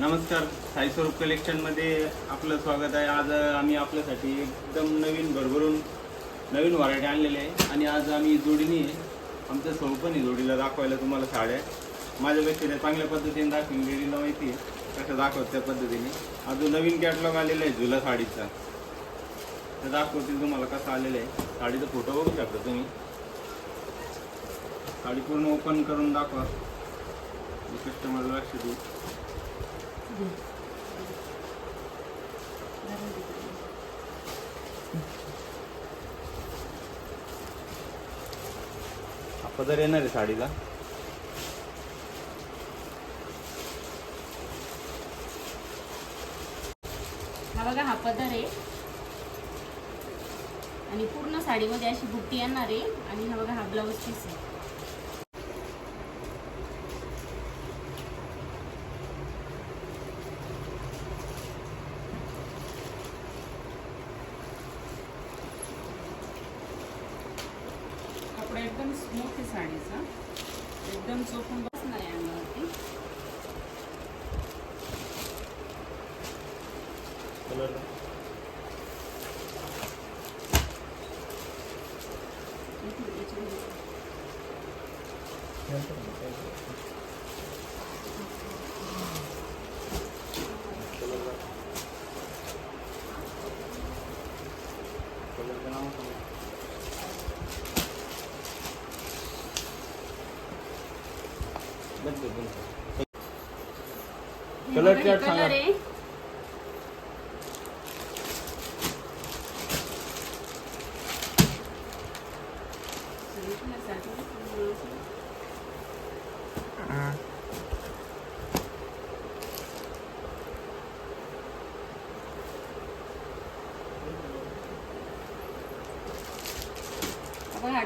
नमस्कार साई स्वरूप कलेक्शनमध्ये आपलं स्वागत आहे. आज आम्ही आपल्यासाठी एकदम नवीन भरभरून नवीन व्हरायटी आणलेली आहे. आणि आज आम्ही जोडीने आमच्या सौ पण आहे जोडीला दाखवायला तुम्हाला साड्या माझ्यापेक्षा त्या चांगल्या पद्धतीने दाखवून लेडीला माहिती आहे. कसं दाखवत त्या पद्धतीने. अजून नवीन कॅटलॉग आलेला आहे झुला साडीचा तर दाखवतील तुम्हाला कसं आलेलं आहे. साडीचा फोटो बघू शकता तुम्ही. साडी पूर्ण ओपन करून दाखवा. कस्टमरला लक्ष देऊ पदर येणार आहे साडीला. हा बघा हा पदर आहे. आणि पूर्ण साडीमध्ये अशी बुट्टी येणार आहे. आणि हा बघा हा ब्लाऊज पीस आहे. कपडा एकदम स्मूथ आहे साडीचा. एकदम चोखून बसणार आहे अंगावरती. कलर इथे हे chart सांगा. हा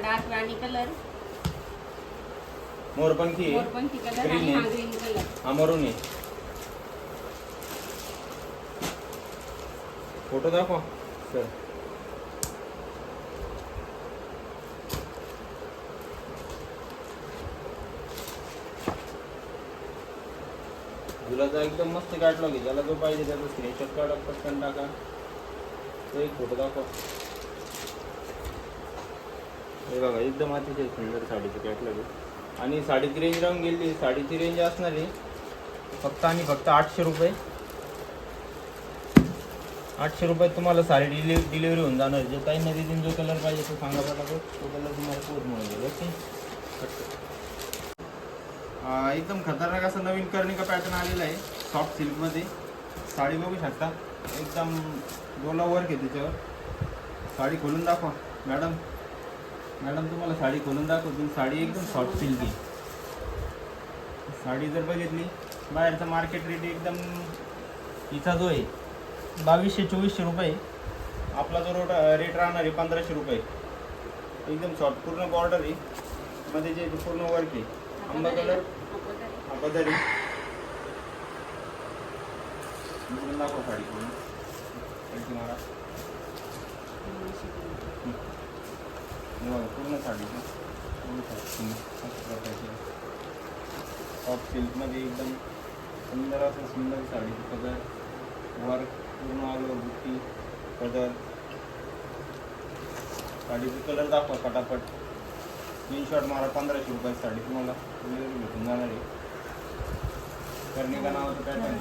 डार्क राणी कलर मोरपंखी. मोरपंखी कलर आणि हा. Green colour. हा मरून आहे. फोटो दाखवा. सर गुलाचा एकदम मस्त कॅटलॉग आहे. ज्याला जो पाहिजे त्याचा स्क्रीनशॉट काढा पटकन टाका. तो एक फोटो दाखवा. हे बघा एकदम अतिशय सुंदर साडीचं कॅटलॉग आहे. आणि साडीची रेंज राहून गेली साडीची रेंज असणार आहे फक्त आणि फक्त आठशे रुपये. आठशे रुपयात तुम्हाला साडी डिलि डिलिव्हरी होऊन जाणार. जे जो काही नदीतून जो कलर पाहिजे तो सांगा पटापट तो कलर तुम्हाला पोहोच मिळून जाईल ओके एकदम खतरनाक असं नवीन कर्णिका पॅटर्न आलेला आहे सॉफ्ट सिल्कमध्ये साडी बघू शकता. एकदम गोला वर्क आहे त्याच्यावर. साडी खोलून दाखवा मॅडम मॅडम तुम्हाला साडी खोलून दाखवतील साडी एकदम सॉफ्ट सिल्क आहे साडी जर बघितली बाहेरचा मार्केट रेट एकदम हिचा जो आहे बावीसशे चोवीसशे रुपये. आपला जो रोट रेट राहणार आहे पंधराशे रुपये. एकदम सॉफ्ट पूर्ण बॉर्डर आहे. मध्ये जे पूर्ण वर्क आहे. आंबा कलर हा बदल दाखवा साडी पूर्ण मारा हे बघा, पूर्ण साडी. सॉफ्ट सिल्कमध्ये एकदम सुंदर असं सुंदर साडी. कलर वर्क पूर्ण आलो बुट्टी कलर साडीचे कलर दाखवा पटापट. स्क्रीनशॉट मारा पंधराशे रुपये साडी तुम्हाला. डिलिव्हरी भेटून जाणार आहे. कर्णिका नावाचं पॅटर्न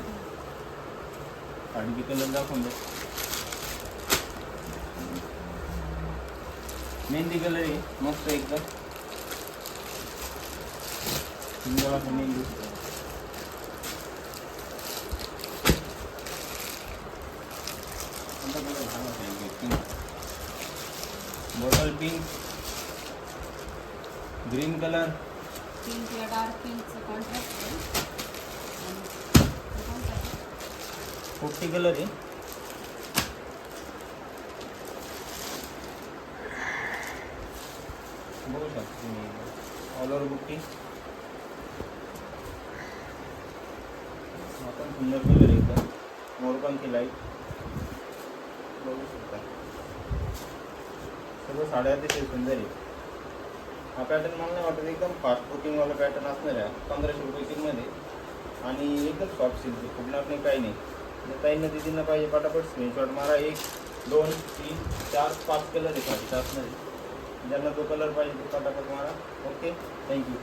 साडीचे कलर दाखवून द्या मेहंदी कलर आहे मस्त एकदम mehndi. Bottle pink green colour pink या डार्क पिंकचं कॉन्ट्रास्ट आहे आणि कोणतं आहे? पोपटी कलर आहे. बघू शकता तुम्ही ऑल ओव्हर बुट्टी आपण सुंदर कलर आहे एकदम मोरपंखी लाइट बघू शकता. सर्व साड्या अतिशय सुंदर आहे हा पॅटर्न मला नाही वाटत एकदम फास्ट बुकिंगवाला पॅटर्न असणार आहे. पंधराशे रुपये किंमध्ये आणि एकच सॉफ्ट सिल्क फुटणार नाही काही नाही. जर ताईंना दिदींना पाहिजे पटापट स्क्रीनशॉट मारा. एक दोन तीन चार पाच कलर आहे साडीचा असणार. आहे ज्यांना जो कलर पाहिजे तो फटाफट मारा. Okay thank you